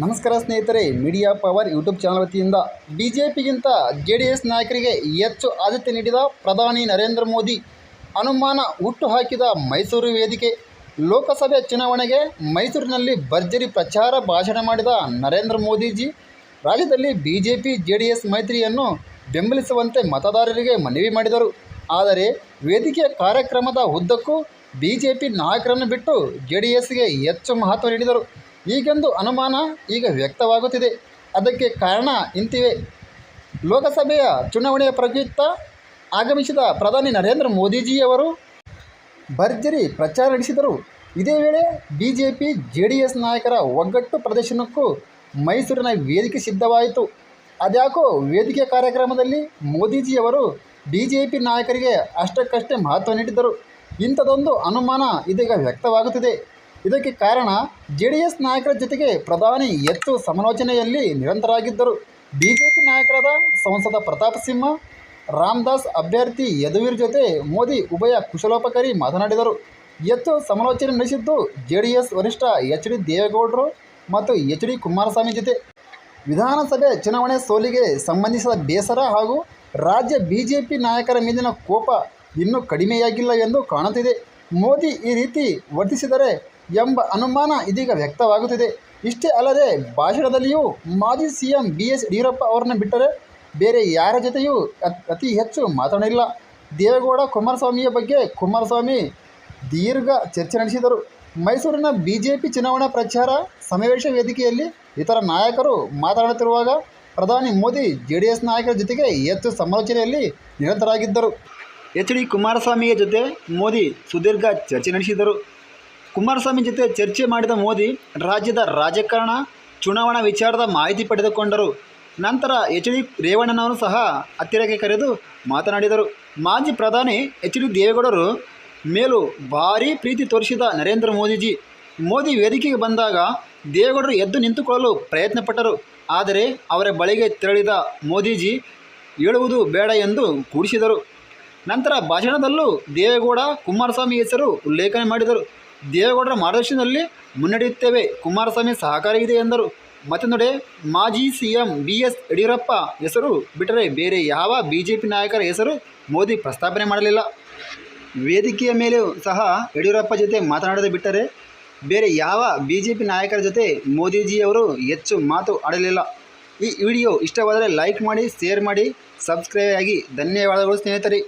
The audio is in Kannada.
ನಮಸ್ಕಾರ ಸ್ನೇಹಿತರೆ ಮೀಡಿಯಾ ಪವರ್ ಯೂಟ್ಯೂಬ್ ಚಾನಲ್ ವತಿಯಿಂದ ಬಿ ಜೆ ಡಿ ಎಸ್ ನಾಯಕರಿಗೆ ಹೆಚ್ಚು ಆದ್ಯತೆ ನೀಡಿದ ಪ್ರಧಾನಿ ನರೇಂದ್ರ ಮೋದಿ, ಅನುಮಾನ ಹುಟ್ಟುಹಾಕಿದ ಮೈಸೂರು ವೇದಿಕೆ, ಲೋಕಸಭೆ ಚುನಾವಣೆಗೆ ಮೈಸೂರಿನಲ್ಲಿ ಭರ್ಜರಿ ಪ್ರಚಾರ ಭಾಷಣ ಮಾಡಿದ ನರೇಂದ್ರ ಮೋದಿಜಿ, ರಾಜ್ಯದಲ್ಲಿ B J P J D S ಮೈತ್ರಿಯನ್ನು ಬೆಂಬಲಿಸುವಂತೆ ಮತದಾರರಿಗೆ ಮನವಿ ಮಾಡಿದರು. ಆದರೆ ವೇದಿಕೆಯ ಕಾರ್ಯಕ್ರಮದ ಉದ್ದಕ್ಕೂ ಬಿ ಜೆ ಪಿ ನಾಯಕರನ್ನು ಬಿಟ್ಟು ಜೆ ಡಿ ಎಸ್ಗೆ ಹೆಚ್ಚು ಮಹತ್ವ ನೀಡಿದರು. ಹೀಗೆಂದು ಅನುಮಾನ ಈಗ ವ್ಯಕ್ತವಾಗುತ್ತಿದೆ. ಅದಕ್ಕೆ ಕಾರಣ ಇಂತಿವೆ. ಲೋಕಸಭೆಯ ಚುನಾವಣೆಯ ಪ್ರಯುಕ್ತ ಆಗಮಿಸಿದ ಪ್ರಧಾನಿ ನರೇಂದ್ರ ಮೋದಿಜಿಯವರು ಭರ್ಜರಿ ಪ್ರಚಾರ ನಡೆಸಿದರು. ಇದೇ ವೇಳೆ B J P J D S ನಾಯಕರ ಒಗ್ಗಟ್ಟು ಪ್ರದರ್ಶನಕ್ಕೂ ಮೈಸೂರಿನ ವೇದಿಕೆ ಸಿದ್ಧವಾಯಿತು. ಅದ್ಯಾಕೋ ವೇದಿಕೆ ಕಾರ್ಯಕ್ರಮದಲ್ಲಿ ಮೋದಿಜಿಯವರು ಬಿ ಜೆ ಪಿ ನಾಯಕರಿಗೆ ಅಷ್ಟಕ್ಕಷ್ಟೇ ಮಹತ್ವ ನೀಡಿದ್ದರು. ಇಂಥದೊಂದು ಅನುಮಾನ ಇದೀಗ ವ್ಯಕ್ತವಾಗುತ್ತಿದೆ. ಇದಕ್ಕೆ ಕಾರಣ ಜೆ ಡಿ ಎಸ್ ನಾಯಕರ ಜೊತೆಗೆ ಪ್ರಧಾನಿ ಎತ್ತು ಸಮಾಲೋಚನೆಯಲ್ಲಿ ನಿರಂತರಾಗಿದ್ದರು. ಬಿಜೆಪಿ ನಾಯಕರಾದ ಸಂಸದ ಪ್ರತಾಪ್ ಸಿಂಹ, ರಾಮದಾಸ್ ಅಭ್ಯರ್ಥಿ ಯದುವೀರ್ ಜೊತೆ ಮೋದಿ ಉಭಯ ಕುಶಲೋಪಕಾರಿ ಮಾತನಾಡಿದರು. ಎತ್ತು ಸಮಾಲೋಚನೆ ನಡೆಸಿದ್ದು ಜೆ ಡಿ ಎಸ್ ವರಿಷ್ಠ ಎಚ್ ಡಿ ದೇವೇಗೌಡರು ಮತ್ತು ಎಚ್ ಡಿ ಕುಮಾರಸ್ವಾಮಿ ಜೊತೆ. ವಿಧಾನಸಭೆ ಚುನಾವಣೆ ಸೋಲಿಗೆ ಸಂಬಂಧಿಸಿದ ಬೇಸರ ಹಾಗೂ ರಾಜ್ಯ ಬಿಜೆಪಿ ನಾಯಕರ ಮೇಲಿನ ಕೋಪ ಇನ್ನೂ ಕಡಿಮೆಯಾಗಿಲ್ಲ ಎಂದು ಕಾಣುತ್ತಿದೆ. ಮೋದಿ ಈ ರೀತಿ ವರ್ತಿಸಿದರೆ ಎಂಬ ಅನುಮಾನ ಇದೀಗ ವ್ಯಕ್ತವಾಗುತ್ತಿದೆ. ಇಷ್ಟೇ ಅಲ್ಲದೆ ಭಾಷಣದಲ್ಲಿಯೂ ಮಾಜಿ C M B S Yediyurappa ಅವರನ್ನು ಬಿಟ್ಟರೆ ಬೇರೆ ಯಾರ ಜೊತೆಯೂ ಅತ್- ಹೆಚ್ಚು ಮಾತನಾಡಿಲ್ಲ. ದೇವೇಗೌಡ ಕುಮಾರಸ್ವಾಮಿಯ ಬಗ್ಗೆ ಕುಮಾರಸ್ವಾಮಿ ದೀರ್ಘ ಚರ್ಚೆ ನಡೆಸಿದರು. ಮೈಸೂರಿನ ಬಿಜೆಪಿ ಚುನಾವಣಾ ಪ್ರಚಾರ ಸಮಾವೇಶ ವೇದಿಕೆಯಲ್ಲಿ ಇತರ ನಾಯಕರು ಮಾತನಾಡುತ್ತಿರುವಾಗ ಪ್ರಧಾನಿ ಮೋದಿ ಜೆ ಡಿ ಎಸ್ ನಾಯಕರ ಜೊತೆಗೆ ಹೆಚ್ಚು ಸಮಾಲೋಚನೆಯಲ್ಲಿ ನಿರತರಾಗಿದ್ದರು. ಎಚ್ ಡಿ ಕುಮಾರಸ್ವಾಮಿಯ ಜೊತೆ ಮೋದಿ ಸುದೀರ್ಘ ಚರ್ಚೆ ನಡೆಸಿದರು. ಕುಮಾರಸ್ವಾಮಿ ಜೊತೆ ಚರ್ಚೆ ಮಾಡಿದ ಮೋದಿ ರಾಜ್ಯದ ರಾಜಕಾರಣ, ಚುನಾವಣಾ ವಿಚಾರದ ಮಾಹಿತಿ ಪಡೆದುಕೊಂಡರು. ನಂತರ ಎಚ್ ಡಿ ರೇವಣ್ಣನವರು ಸಹ ಹತ್ತಿರಕ್ಕೆ ಕರೆದು ಮಾತನಾಡಿದರು. ಮಾಜಿ ಪ್ರಧಾನಿ ಎಚ್ ಡಿ ದೇವೇಗೌಡರು ಮೇಲೂ ಭಾರೀ ಪ್ರೀತಿ ತೋರಿಸಿದ ನರೇಂದ್ರ ಮೋದಿಜಿ. ಮೋದಿ ವೇದಿಕೆಗೆ ಬಂದಾಗ ದೇವೇಗೌಡರು ಎದ್ದು ನಿಂತುಕೊಳ್ಳಲು ಪ್ರಯತ್ನಪಟ್ಟರು. ಆದರೆ ಅವರ ಬಳಿಗೆ ತೆರಳಿದ ಮೋದಿಜಿ, ಹೇಳುವುದು ಬೇಡ ಎಂದು ಕೂಡಿಸಿದರು. ನಂತರ ಭಾಷಣದಲ್ಲೂ ದೇವೇಗೌಡ, ಕುಮಾರಸ್ವಾಮಿ ಹೆಸರು ಉಲ್ಲೇಖನೆ ಮಾಡಿದರು. ದೇವೇಗೌಡರ ಮಾರ್ಗದರ್ಶನದಲ್ಲಿ ಮುನ್ನಡೆಯುತ್ತೇವೆ, ಕುಮಾರಸ್ವಾಮಿ ಸಹಕಾರ ಇದೆ ಎಂದರು. ಮತ್ತೊಂದೆಡೆ ಮಾಜಿ C M B S Yediyurappa ಹೆಸರು ಬಿಟ್ಟರೆ ಬೇರೆ ಯಾವ ಬಿ ಜೆ ಪಿ ನಾಯಕರ ಹೆಸರು ಮೋದಿ ಪ್ರಸ್ತಾಪನೆ ಮಾಡಲಿಲ್ಲ. ವೇದಿಕೆಯ ಮೇಲೆಯೂ ಸಹ ಯಡಿಯೂರಪ್ಪ ಜೊತೆ ಮಾತನಾಡದೆ ಬಿಟ್ಟರೆ ಬೇರೆ ಯಾವ ಬಿ ಜೆ ಪಿ ನಾಯಕರ ಜೊತೆ ಮೋದಿಜಿಯವರು ಹೆಚ್ಚು ಮಾತು ಆಡಲಿಲ್ಲ. ಈ ವಿಡಿಯೋ ಇಷ್ಟವಾದರೆ ಲೈಕ್ ಮಾಡಿ, ಶೇರ್ ಮಾಡಿ, ಸಬ್ಸ್ಕ್ರೈಬ್ ಆಗಿ ಧನ್ಯವಾದಗಳು ಸ್ನೇಹಿತರೆ.